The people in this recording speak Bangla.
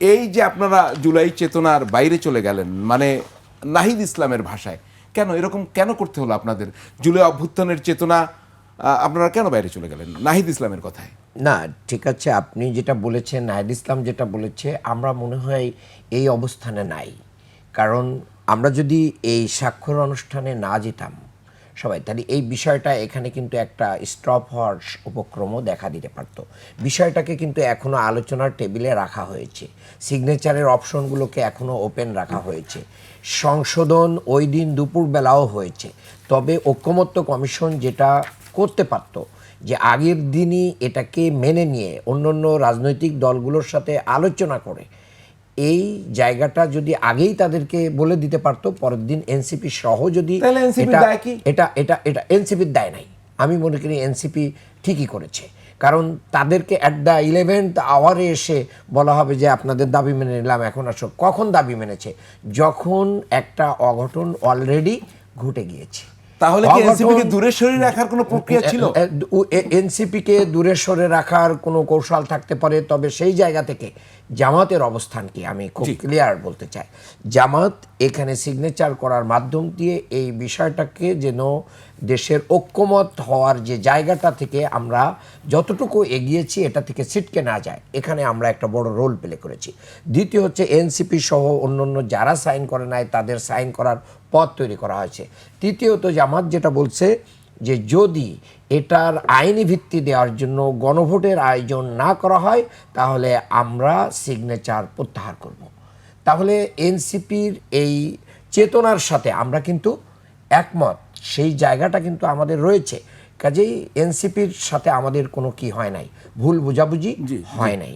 এই যে আপনারা জুলাই চেতনার বাইরে চলে গেলেন মানে নাহিদ ইসলামের ভাষায়, কেন এরকম কেন করতে হলো আপনাদের? জুলাই অভ্যুত্থানের চেতনা আপনারা কেন বাইরে চলে গেলেন? নাহিদ ইসলামের কথায়। না, ঠিক আছে, আপনি যেটা বলেছেন, নাহিদ ইসলাম যেটা বলেছে, আমরা মনে হয় এই অবস্থানে নাই। কারণ আমরা যদি এই স্বাক্ষর অনুষ্ঠানে না যেতাম সবাই। তাহলে এই বিষয়টা এখানে কিন্তু একটা স্টপ হওয়ার উপক্রমও দেখা দিতে পারতো। বিষয়টাকে কিন্তু এখনও আলোচনার টেবিলে রাখা হয়েছে। সিগনেচারের অপশনগুলোকে এখনও ওপেন রাখা হয়েছে। সংশোধন ওই দিন দুপুরবেলাও হয়েছে। তবে ঐক্যমত্য কমিশন যেটা করতে পারতো, যে আগের দিনই এটাকে মেনে নিয়ে অন্য অন্য রাজনৈতিক দলগুলোর সাথে আলোচনা করে এই জায়গাটা যদি আগেই তাদেরকে বলে দিতে পারতো পরের দিন এনসিপি সহ যদি এটা- এটা এটা এনসিপির দায় নাই। আমি মনে করি এনসিপি ঠিকই করেছে। কারণ তাদেরকে অ্যাট দ্য ইলেভেন্থ আওয়ারে এসে বলা হবে যে আপনাদের দাবি মেনে নিলাম এখন আসো। কখন দাবি মেনেছে? যখন একটা অঘটন অলরেডি ঘটে গিয়েছে। তাহলে কি দূরে সরিয়ে রাখার কোনো প্রক্রিয়া ছিল? এনসিপিকে দূরে সরে রাখার কোনো কৌশল থাকতে পারে তবে সেই জায়গা থেকে জামাতের অবস্থান কি আমি খুব ক্লিয়ার বলতে চাই। জামাত এখানে সিগনেচার করার মাধ্যম দিয়ে এই বিষয়টাকে যেন দেশের ঐক্যমত হওয়ার যে জায়গাটা থেকে আমরা যতটুকু এগিয়েছি এটা থেকে ছিটকে না যায়। এখানে আমরা একটা বড় রোল প্লে করেছি। দ্বিতীয় হচ্ছে এনসিপি সহ অন্যান্য যারা সাইন করে নাই তাদের সাইন করার পথ তৈরি করা হয়েছে। তৃতীয়ত জামাত যেটা বলছে যে যদি এটার আইনি ভিত্তি দেওয়ার জন্য গণভোটের আয়োজন না করা হয় তাহলে আমরা সিগনেচার প্রত্যাহার করব। তাহলে এনসিপির এই চেতনার সাথে আমরা কিন্তু একমত। সেই জায়গাটা কিন্তু আমাদের রয়েছে। কাজেই এনসিপির সাথে আমাদের কোনো কি হয় নাই। ভুল বোঝাবুঝি হয় নাই।